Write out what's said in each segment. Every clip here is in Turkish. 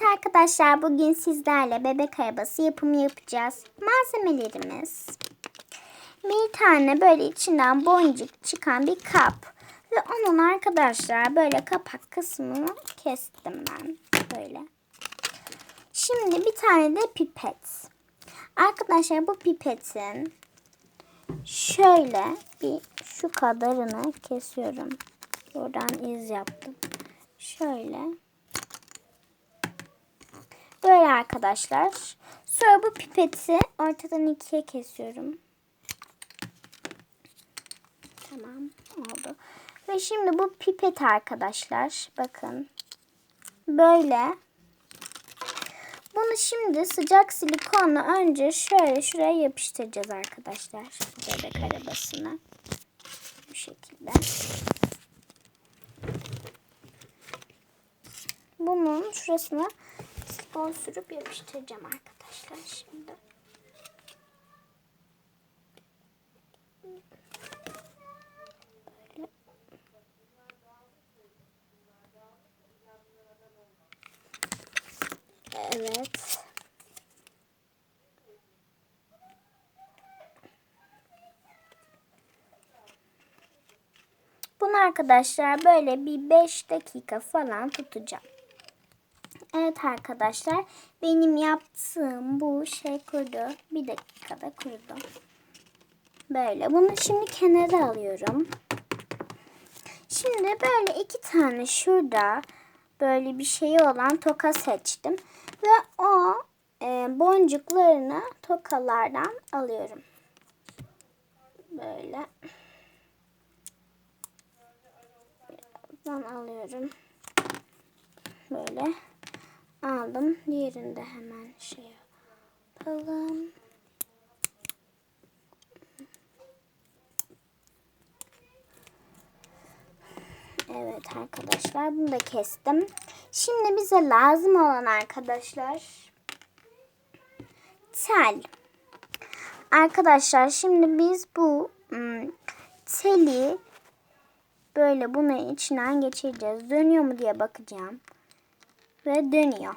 Evet arkadaşlar bugün sizlerle bebek arabası yapımı yapacağız. Malzemelerimiz bir tane böyle içinden boncuk çıkan bir kap ve onun arkadaşlar böyle kapak kısmını kestim ben böyle. Şimdi bir tane de pipet. Arkadaşlar bu pipetin şöyle bir şu kadarını kesiyorum. Buradan iz yaptım. Şöyle. Böyle arkadaşlar. Sonra bu pipeti ortadan ikiye kesiyorum. Tamam oldu. Ve şimdi bu pipet arkadaşlar bakın. Böyle. Bunu şimdi sıcak silikonla önce şöyle şuraya yapıştıracağız arkadaşlar. Bebek arabasına. Bu şekilde. Bunun şurasına silikon sürüp yapıştıracağım arkadaşlar şimdi. Evet. Bunu arkadaşlar böyle bir 5 dakika falan tutacağım. Evet arkadaşlar benim yaptığım bu şey kurudu. Bir dakikada kurudu. Böyle bunu şimdi kenara alıyorum. Şimdi böyle iki tane şurada böyle bir şeyi olan toka seçtim. Ve o e, boncuklarını tokalardan alıyorum. Böyle. Birazdan alıyorum. Böyle aldım. Diğerini de hemen şey yapalım. Evet arkadaşlar bunu da kestim. Şimdi bize lazım olan arkadaşlar tel. Arkadaşlar şimdi biz bu ım, teli böyle bunun içinden geçireceğiz. Dönüyor mu diye bakacağım. Ve dönüyor.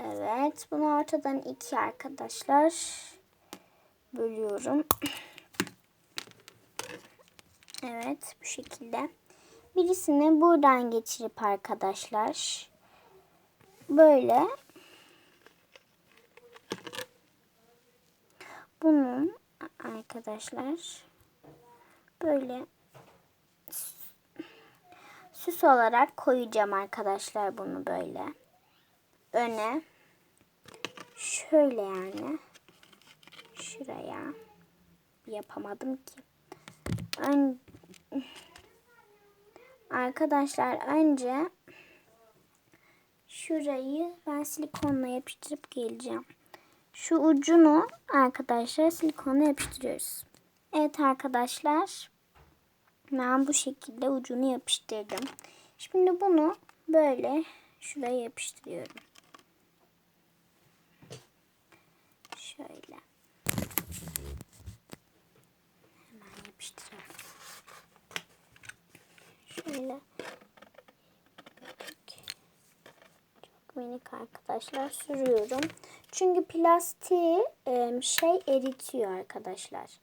Evet. Bunu ortadan iki arkadaşlar bölüyorum. Evet. Bu şekilde. Birisini buradan geçirip arkadaşlar böyle bunun arkadaşlar böyle süs olarak koyacağım arkadaşlar bunu böyle. Öne. Şöyle yani. Şuraya. Yapamadım ki. Ön... arkadaşlar önce şurayı ben silikonla yapıştırıp geleceğim. Şu ucunu arkadaşlar silikonla yapıştırıyoruz. Evet arkadaşlar ben bu şekilde ucunu yapıştırdım. Şimdi bunu böyle şuraya yapıştırıyorum. Şöyle. Hemen yapıştıralım. Şöyle. Çok minik arkadaşlar sürüyorum. Çünkü plastiği şey eritiyor arkadaşlar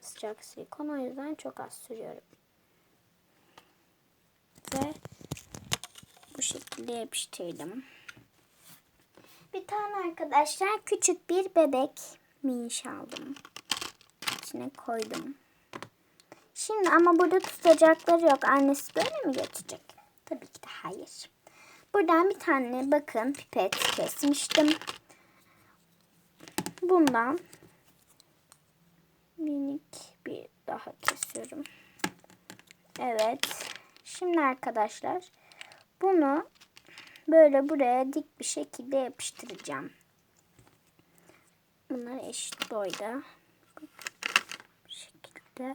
sıcak silikon. O yüzden çok az sürüyorum. Ve bu şekilde yapıştırdım. Bir tane arkadaşlar küçük bir bebek miniş aldım. İçine koydum. Şimdi ama burada tutacakları yok. Annesi böyle mi götürecek? Tabii ki de hayır. Buradan bir tane bakın pipet kesmiştim. Bundan minik bir daha kesiyorum. Evet. Şimdi arkadaşlar bunu böyle buraya dik bir şekilde yapıştıracağım. Bunlar eşit boyda. Bu şekilde.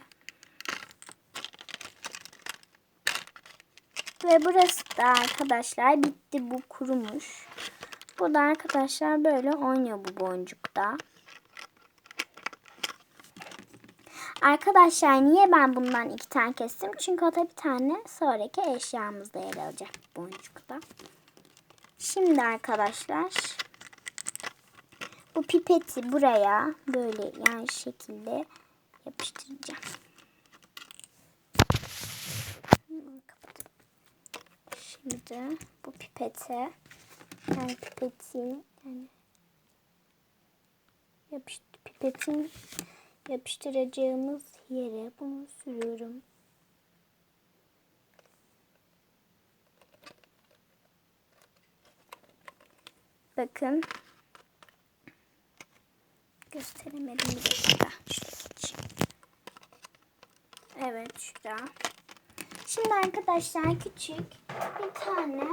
Ve burası da arkadaşlar bitti. Bu kurumuş. Bu da arkadaşlar böyle oynuyor bu boncukta. Arkadaşlar niye ben bundan iki tane kestim? Çünkü o da bir tane sonraki eşyamızda yer alacak boncukta. Şimdi arkadaşlar bu pipeti buraya böyle yani şekilde yapıştıracağım. Şimdi bu pipete yani pipetin yani yapıştı pipetin yapıştıracağımız yere bunu sürüyorum. Bakın. Gösteremedim bir dakika. Evet şurada. Şimdi arkadaşlar küçük bir tane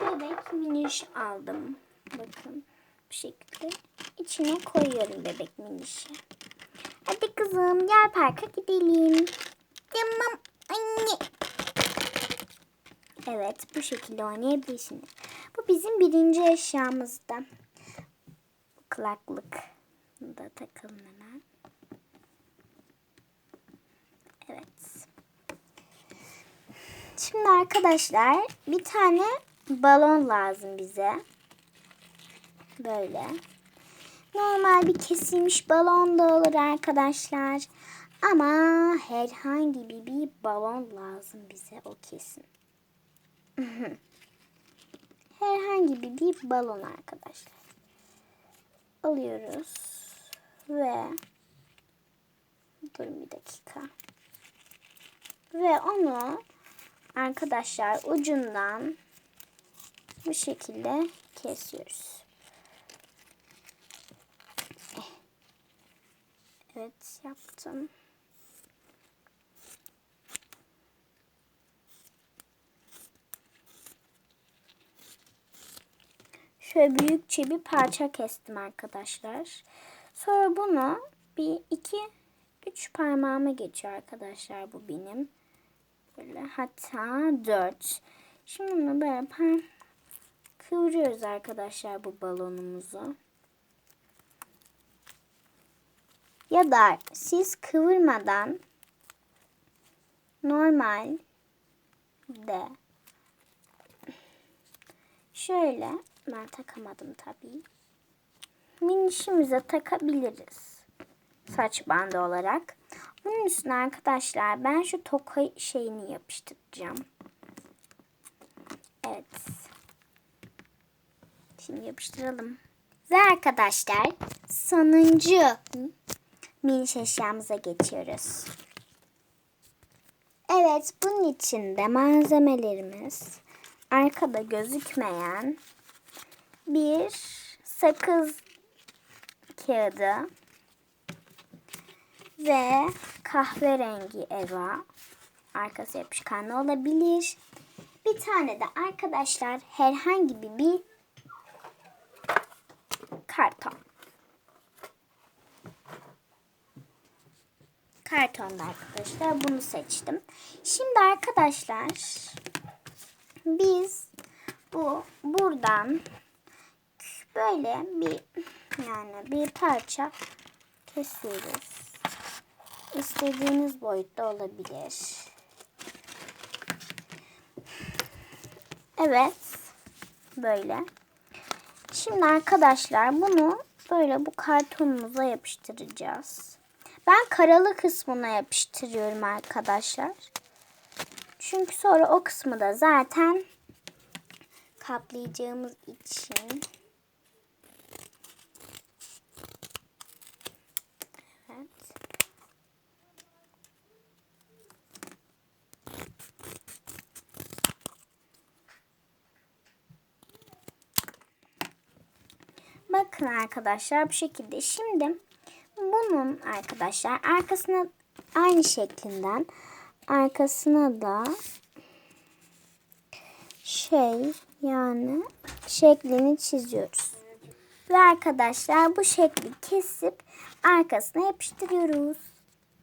bebek miniş aldım. Bakın bu şekilde içine koyuyorum bebek minişi. Hadi kızım gel parka gidelim. Tamam anne. Evet bu şekilde oynayabilirsiniz. Bu bizim birinci eşyamızda. Kulaklık da takalım. Evet. Şimdi arkadaşlar bir tane balon lazım bize. Böyle. Normal bir kesilmiş balon da olur arkadaşlar. Ama herhangi bir, bir balon lazım bize o kesin. herhangi bir, bir balon arkadaşlar. Alıyoruz. Ve durun bir dakika. Ve onu arkadaşlar ucundan bu şekilde kesiyoruz. Evet yaptım. Şöyle büyükçe bir parça kestim arkadaşlar. Sonra bunu bir iki üç parmağıma geçiyor arkadaşlar bu benim. Böyle hatta dört. Şimdi bunu böyle kıvırıyoruz arkadaşlar bu balonumuzu. Ya da siz kıvırmadan normal de şöyle ben takamadım tabii. Minişimize takabiliriz. Saç bandı olarak. Bunun üstüne arkadaşlar ben şu toka şeyini yapıştıracağım. Evet. Şimdi yapıştıralım. Ve arkadaşlar sonuncu miniş eşyamıza geçiyoruz. Evet bunun içinde malzemelerimiz arkada gözükmeyen bir sakız kağıdı ve kahverengi eva arkası yapışkanlı olabilir. Bir tane de arkadaşlar herhangi bir, karton. Kartonda arkadaşlar bunu seçtim. Şimdi arkadaşlar biz bu buradan böyle bir yani bir parça kesiyoruz. İstediğiniz boyutta olabilir. Evet. Böyle. Şimdi arkadaşlar bunu böyle bu kartonumuza yapıştıracağız. Ben karalı kısmına yapıştırıyorum arkadaşlar. Çünkü sonra o kısmı da zaten kaplayacağımız için Evet. Bakın arkadaşlar bu şekilde. Şimdi bunun arkadaşlar arkasına aynı şeklinden arkasına da şey yani şeklini çiziyoruz. Ve arkadaşlar bu şekli kesip arkasına yapıştırıyoruz.